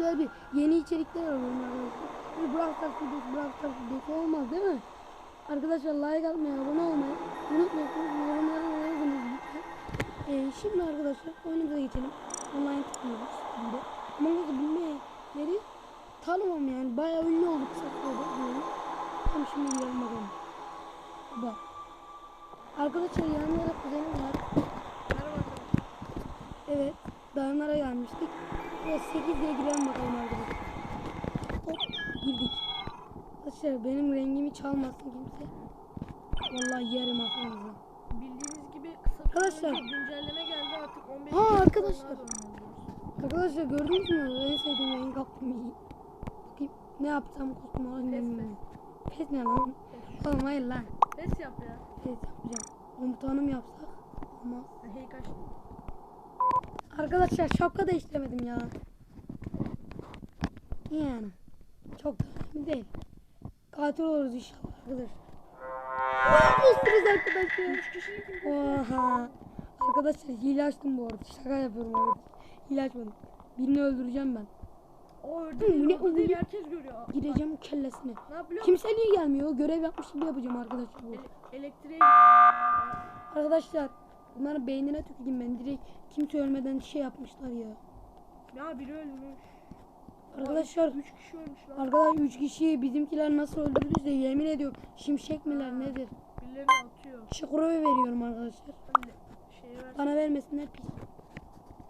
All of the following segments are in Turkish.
güzel bir yeni içerikler arıyorum arkadaşlar. Bir Brawl Stars videosu, Brawl Stars videosu olmaz değil mi? Arkadaşlar like atmayı, abone olmayı unutmuyorsunuz. Yorumlara da yazınız lütfen. Ee, şimdi arkadaşlar oyunumuza geçelim. Online tıklıyoruz şimdi. Ama nasıl bilmeyenleri tanımam yani. Bayağı ünlü olduk kısa sürede. Tamam şimdi girelim bakalım. Bak. Arkadaşlar yanımda kuzenim var. Evet. Dayımlara gelmiştik. Ve 8 diye girelim bakalım arkadaşlar. Hop girdik. Arkadaşlar benim rengimi çalmasın kimse. Vallahi yerim aklınızı. Bildiğiniz gibi kısa Arkadaşlar. güncelleme geldi artık 15 Ha, arkadaşlar. Arkadaşlar gördünüz mü? En sevdiğim renk kaptım. Bakayım ne yapsam kostüm alayım Pes. Pes ne lan? Oğlum hayır lan. Pes yap ya. Pes yapacağım. Komutanım yapsak. Olmaz. Hey kaç. Arkadaşlar şapka değiştiremedim ya. Yani. Çok da önemli değil. Katil oluruz inşallah arkadaşlar. Imposturuz arkadaşlar. 3 kişilik bir Oha. Arkadaşlar hile açtım bu arada. Şaka yapıyorum arkadaşlar. Hile açmadım. Birini öldüreceğim ben. O ördü. ne- ne- herkes görüyor. Gireceğim kellesine. Kimse niye gelmiyor? Görev yapmış gibi yapacağım arkadaşlar. Bu. Ele- elektriğe Arkadaşlar bunların beynine tüküreyim ben. Direkt kimse ölmeden şey yapmışlar ya. Ya biri ölmüş. Arkadaşlar 3 kişi ölmüş lan. Arkadaşlar 3 kişiyi bizimkiler nasıl öldürdüyse yemin ediyorum şimşek miler nedir? Birilerini atıyor. Şıkroyu veriyorum arkadaşlar. Şey ver. Bana vermesinler pis.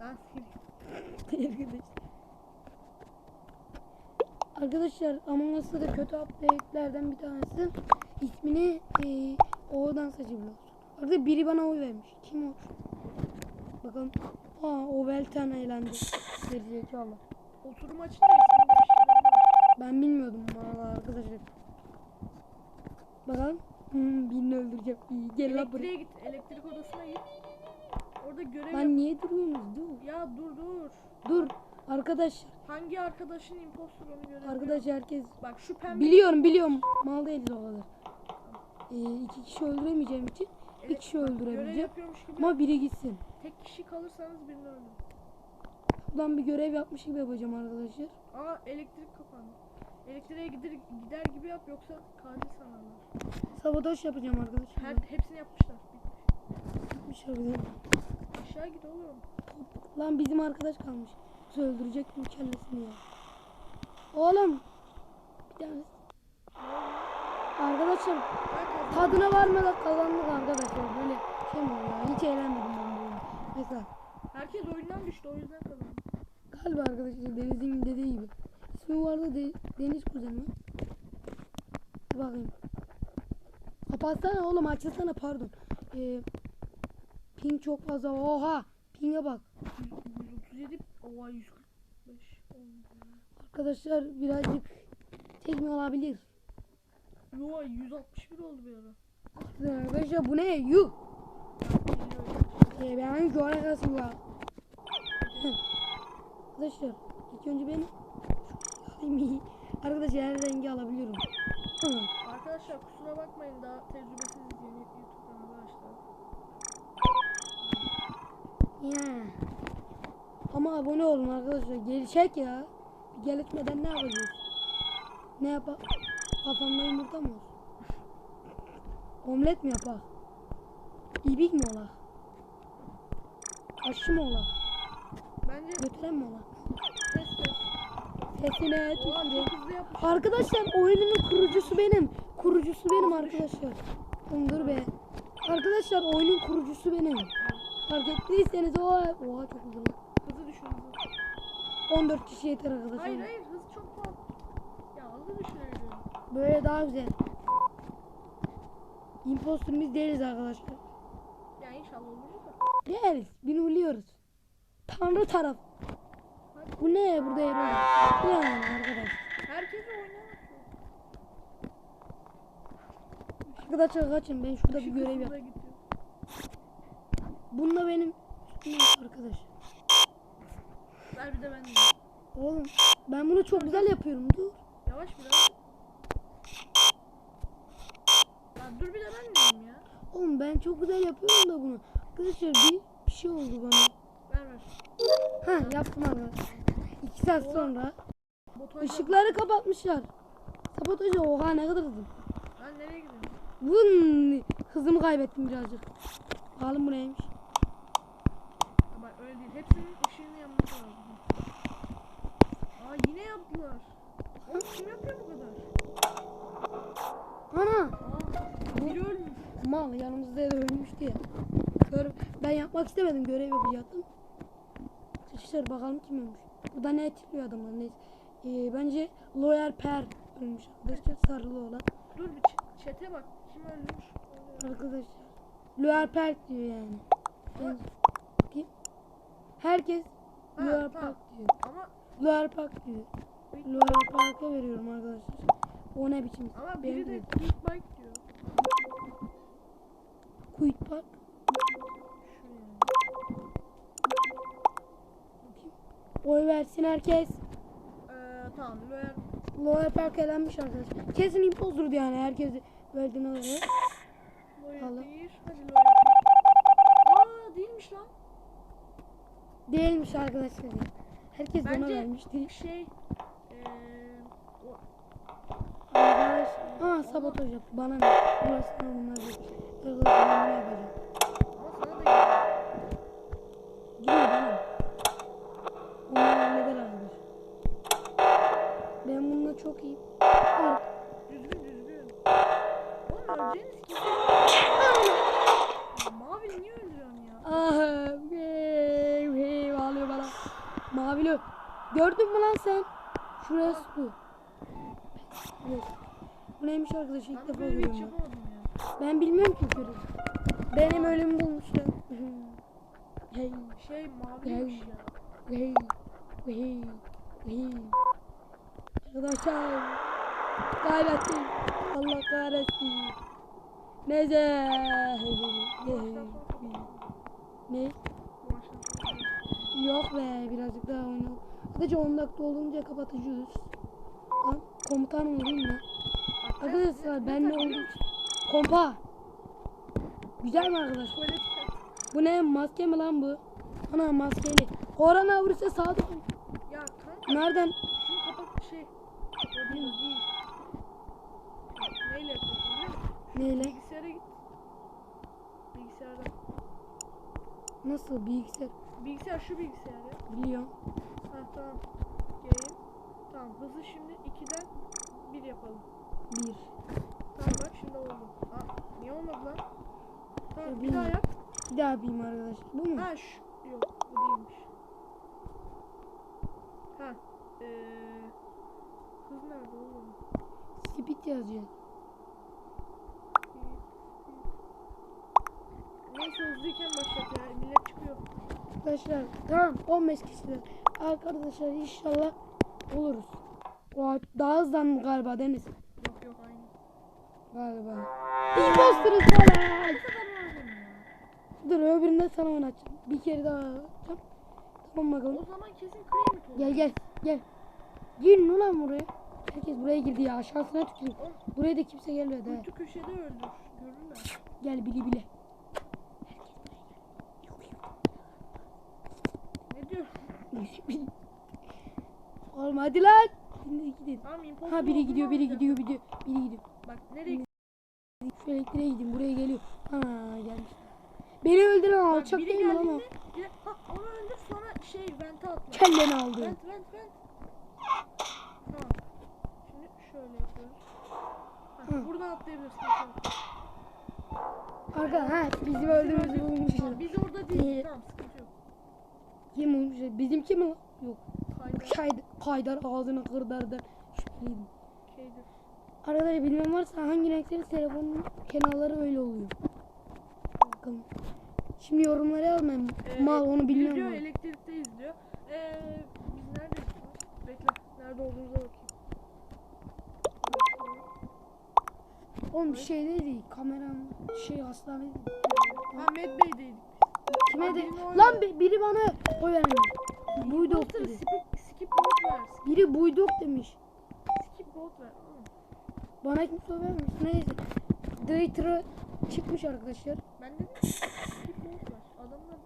Seni. arkadaşlar. Arkadaşlar Among Us'ta da kötü update'lerden bir tanesi ismini e, O'dan seçebiliyorsun. Arkadaşlar biri bana oy vermiş. Kim o? Bakalım. Aa o Velten eğlendi. Gerizekalı. Oturum değiştirebiliyor. Ben bilmiyordum valla arkadaşlar. Bakalım. Hmm, birini öldüreceğim. İyi gel lan buraya. Elektriğe git. Elektrik odasına git. Orada görev yap. Lan niye duruyorsunuz? Dur. Ya dur dur. Dur. Arkadaşlar. Hangi arkadaşın impostor onu görebiliyor. Arkadaş herkes. Bak şu pembe. Biliyorum biliyorum. Mal değiliz o kadar. Ee, iki kişi öldüremeyeceğim için bir kişi gibi. Ama biri gitsin. Tek kişi kalırsanız birini öldürün. Buradan bir görev yapmış gibi yapacağım arkadaşlar. Aa elektrik kapandı. Elektriğe gider, gider gibi yap yoksa katil sanarlar. Sabotaj yapacağım arkadaşlar. Her, hepsini yapmışlar. Bitmiş. Yapacağım. Aşağı git oğlum. Lan bizim arkadaş kalmış. Bizi öldürecek mi kellesini ya. Oğlum. Bir tanesi. Arkadaşlar Bak, tadına varmadan kazandık arkadaşlar. Böyle şey mi ya? Hiç eğlenmedim ben bu oyunu. Mesela herkes oyundan düştü o yüzden kazandı. galiba arkadaşlar Deniz'in dediği gibi. İsmi vardı de, Deniz Kuzen mi? Dur bakayım. Kapatsana oğlum açılsana pardon. Ee, ping çok fazla. Oha. Ping'e bak. 137 oha 145. Arkadaşlar birazcık tekme olabilir. Yo 161 oldu bir ara. Arkadaşlar bu ne? Yuh. Ee, ben göre kasım var. Arkadaşlar ilk önce ben. Arkadaşlar her rengi alabiliyorum. Arkadaşlar kusura bakmayın daha tecrübesiz yeni YouTube kanalı açtık. Ya. Ama abone olun arkadaşlar. Gelişecek ya. Gelişmeden ne yapacağız? Ne yapar? Kafamda yumurta mı olsun? Omlet mi yapar? İbik mi ola? Aşı mı ola? Bence Götüren mi ola? test test. Sesine çok hızlı yapmış. Arkadaşlar oyunun kurucusu benim. Kurucusu benim arkadaşlar. Oğlum dur be. Arkadaşlar oyunun kurucusu benim. Fark ettiyseniz o oha çok hızlı. Hızı düşün hızı. 14 kişi yeter arkadaşlar. Hayır hayır hız çok fazla. Ya hızı düşürüyorum. Böyle daha güzel. Impostor biz değiliz arkadaşlar. Ya inşallah oluruz da. Değiliz. Bunu biliyoruz. Tanrı taraf. Hadi. Bu ne burada yeri? Yani arkadaş. Herkes oynuyor. Arkadaşlar kaçın ben şurada bir Işık görev gidiyor. Bununla benim arkadaş. Ver bir de ben de. Oğlum ben bunu çok güzel yapıyorum. Dur. Yavaş biraz. Ya dur bir de ben ya. Oğlum ben çok güzel yapıyorum da bunu. Arkadaşlar bir, bir şey oldu bana. Ver ver. Ha yaptım arkadaşlar. 2 saat sonra. Botaj Işıkları kapatmışlar. Sabotajı oha ne kadar hızlı. Ben nereye gidiyorum? Vın hızımı kaybettim birazcık. Bakalım bu neymiş. Bak öyle değil. Hepsinin ışığını yanması lazım. Aa yine yaptılar. Oğlum kim yapıyor bu kadar? Mal yanımızda da ölmüştü ya. Gör, ben yapmak istemedim görev yapacaktım. Arkadaşlar bakalım kim ölmüş. Burada ne etkiliyor adamlar neyse. Ee, bence Loyal Per ölmüş arkadaşlar sarılı olan. Dur bir ç- chat'e bak. Kim ölmüş? Arkadaşlar. Loyal Per diyor yani. Ben, bakayım. Herkes Ha, Loyal. Park diyor. Ama Loyal Park diyor. Loyal Park'a veriyorum arkadaşlar. O ne biçim? ama Benim biri de quick bike Quick Park. Oy versin herkes. Ee, tamam. Loyal. Loyal Park elenmiş arkadaşlar. Kesin impozdur yani herkes verdiğine göre. Allah. bir. Hadi loyal bir. Aa değilmiş lan. Değilmiş arkadaşlar. Herkes Bence vermişti. şey. Eee. o- Arkadaş. Aa sabotaj yaptı. Bana ne? Burası bunlar değil. Arkadaşlar ben ne yapacağım? Ama sana da Gidiyor bana. Onlar halleder arkadaş. Ben bununla çok iyi. Aa, Düzgün düzgün. Oğlum öleceğiniz kimse Ya Mavi niye öldürüyorsun ya? Ah, hey, hey, ağlıyor bana. Mavili. Gördün mü lan sen? Şurası bu. Evet. Bu neymiş arkadaş ilk defa böyle hiç görüyorum. ben. yapamadım ya. Ben bilmiyorum ki görüyorum. Benim ölümü bulmuşlar. hey, Şey maviymiş ya. hey, hey, hey. Arkadaşlar. Kaybettim. Allah kahretsin. Neyse. Ne? Yok be birazcık daha oynayalım. Sadece 10 dakika olunca kapatacağız. Lan komutanım olayım mı? Arkadaşlar ben ne oldum? Kompa. Güzel mi arkadaş? Bu ne? Maske mi lan bu? Ana maskeli. Korona virüse sağda. Ya kanka. Nereden? Şunu kapat bir şey. O değil değil. Neyle yapıyorsun? Neyle? Bilgisayara git. Bilgisayardan. Nasıl bilgisayar? Bilgisayar şu bilgisayar ya. Biliyorum. Ha tamam. Gelin. Tamam hızı şimdi 2'den 1 yapalım. 1 oldu. Niye olmadı lan? Tamam bir daha yap. Bir daha yapayım arkadaşlar. Bu mu? Ha şu. Yok bu değilmiş. Ha. Eee. Hız nerede oğlum? Speed yazacağız. Neyse hızlıyken başlat ya. Millet çıkıyor. Arkadaşlar tamam 15 kişiler. Arkadaşlar inşallah oluruz. Daha hızlandı galiba Deniz. Galiba. Imposter'ız ya? Dur öbüründe sana oynatacağım. Bir kere daha yapacağım. Tamam bakalım. O zaman kesin olur. Gel gel gel. Girin ulan buraya. Herkes buraya girdi ya. Şansına tüküreyim. Buraya da kimse gelmedi. ha. Kuytu köşede öldür. Görürler. Gel bile bile. Ne diyor? Oğlum hadi lan. Şimdi gidin. Tamam Ha biri gidiyor, biri gidiyor, biri gidiyor, biri gidiyor. Bak nereye Şu elektriğe gidin, buraya geliyor. Ha gelmiş. Beni öldüren alçak biri değil mi ama? geldiğinde bir de- ha onu öldür sonra şey vente atla. Kelleni aldı. Vent vent vent. Tamam. Şimdi şöyle yapıyoruz. Ha, Hı. buradan atlayabilirsin. Arka ha bizim öldüğümüzü bulmuşuz. Tamam, biz orada değiliz. İyi. Tamam sıkıntı yok. Kim bulmuş? Bizimki mi? lan? Yok. Kaydı. Kaydar, kaydar ağzını kırdardı. Şüpheliydim. Kaydı. Arkadaşlar bilmem varsa hangi renkleri telefonun kenarları öyle oluyor. Bakalım. Şimdi yorumları yazmayın. Ee, Mal onu bilmiyorum. Video ben. elektrikte izliyor. Ee, biz neredeyiz? lan? Bekle. Nerede olduğumuza bakayım. Oğlum bir şey değil. Kameram şey hastane. Ha Medbay'deydik. Kime Abi de? Lan bi- biri bana oy vermiş. Buydok dedi. skip, skip vote ver. Biri buydok demiş. Skip vote ver. Bana kimse vermemiş. Neyse. Daytır'a çıkmış arkadaşlar. Ben dedim ki, skip vote ver. Adamlar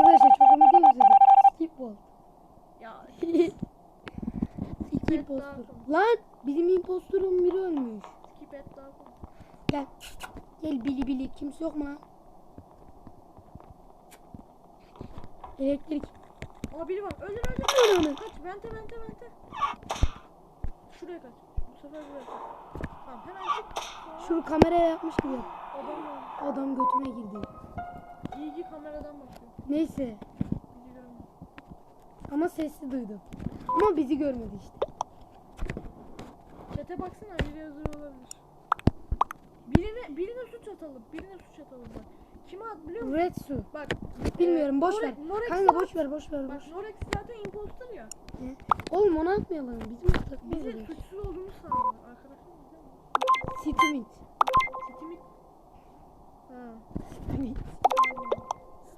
Arkadaşlar çok komik değil mi size? Skip ball. ya Lan bizim impostorun biri ölmüş. Skip et daha. Gel. Gel bili bili. Kimse yok mu lan? Elektrik. Aa biri var. Öldür öldür. Kaç vente vente vente. Şuraya kaç. Bu sefer buraya kaç. Şunu kameraya yapmış gibi. Adam. Adam götüme girdi. İyi ki kameradan bakıyor. Neyse. Ama sesli duydum. Ama bizi görmedi işte. Çete baksana biri yazıyor olabilir. Birine, birine suç atalım. Birine suç atalım bak. Kime at biliyor musun? Red su. Bak. Bilmiyorum e, boş Nore- ver. Norex Kanka boş ver boş ver Bak boş. Norex zaten imposter ya. Ne? Oğlum onu atmayalım. Bizim Bizi takımımız. suçsuz olduğunu sanıyor. Arkadaşlar Sitimit. Sitimik. Ha. Sitimit.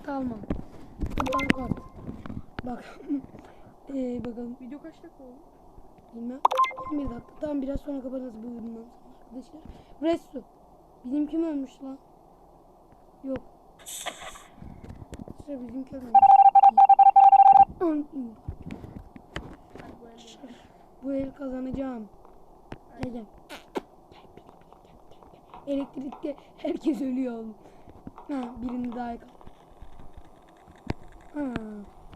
Stalman. Kart. Bak. Eee bakalım. Video kaç dakika oldu? Bilmem. 11 dakika. Tamam biraz sonra kapatırız bu sonra arkadaşlar. Red su. Bizim kim ölmüş lan? Yok. İşte bizimki ölmüş. An- Hadi bu el kazanacağım. Gel. Elektrikte herkes ölüyor oğlum. Ha birini daha. Ha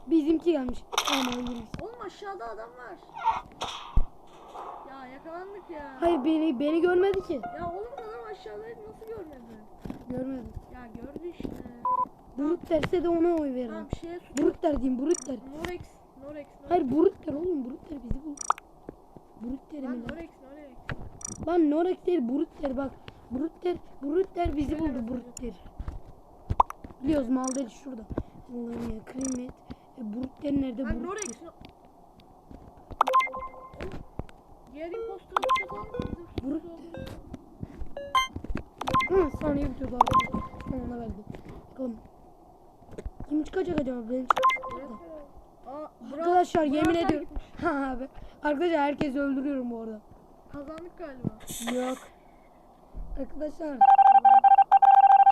bizimki gelmiş. Ama ölürüz. Oğlum aşağıda adam var. Ya yakalandık ya. Hayır beni beni görmedi ki. Ya oğlum adam aşağıdaydı nasıl görmedi? Görmedi. Ya gördü işte. Brut derse de ona oy veririm. Tamam şeye su. Brut der diyeyim Brut der. Norex. Norex. Norex. Hayır Brut der oğlum Brut der bizi bul. Brut der Lan? Norex. Norex. Lan Norex değil Brut der bak. Brut der Brut der bizi buldu mesaj Brut der. Biliyoruz mal değil şurada. Allah'ım ya kıymet. E, Brut der nerede Lan Brut Norex. Diğer impostora tutalım. Bizim Brut suçsuz olduğunu- Hı saniye bitiyordu. Tamam ona verdim. Bakalım. Kim çıkacak acaba? Ben çıkacak. Arkadaşlar yemin ediyorum. Ha abi. Arkadaşlar herkesi öldürüyorum bu arada. Kazandık galiba. Yok. Arkadaşlar.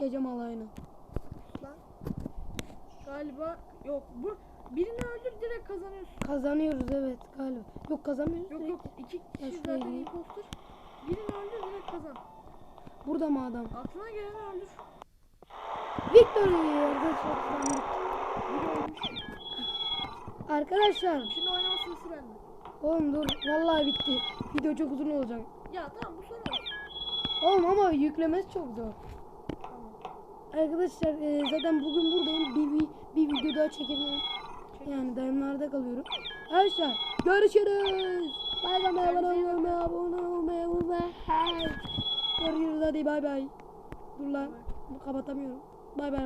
Gecem alayını. Galiba yok. Bu birini öldür direkt kazanıyorsun. Kazanıyoruz evet galiba. Yok kazanmıyoruz. Yok direkt. yok iki Ya kişi şuraya zaten impostor. Birini öldür direkt kazan. Burada mı adam? Aklına geleni öldür. Victory arkadaşlar. Arkadaşlar. Şimdi oynama sırası bende. Oğlum dur. Vallahi bitti. Video çok uzun olacak. Ya tamam bu son olsun. Oğlum ama yüklemesi çok zor. Arkadaşlar e, zaten bugün buradayım. Bir, bir, bir video daha çekebilirim. Yani dayanlarda kalıyorum. Arkadaşlar görüşürüz. Bay bay abone olmayı, abone olmayı unutmayın. Görüşürüz hadi bay bay. Dur lan kapatamıyorum. Bay bay.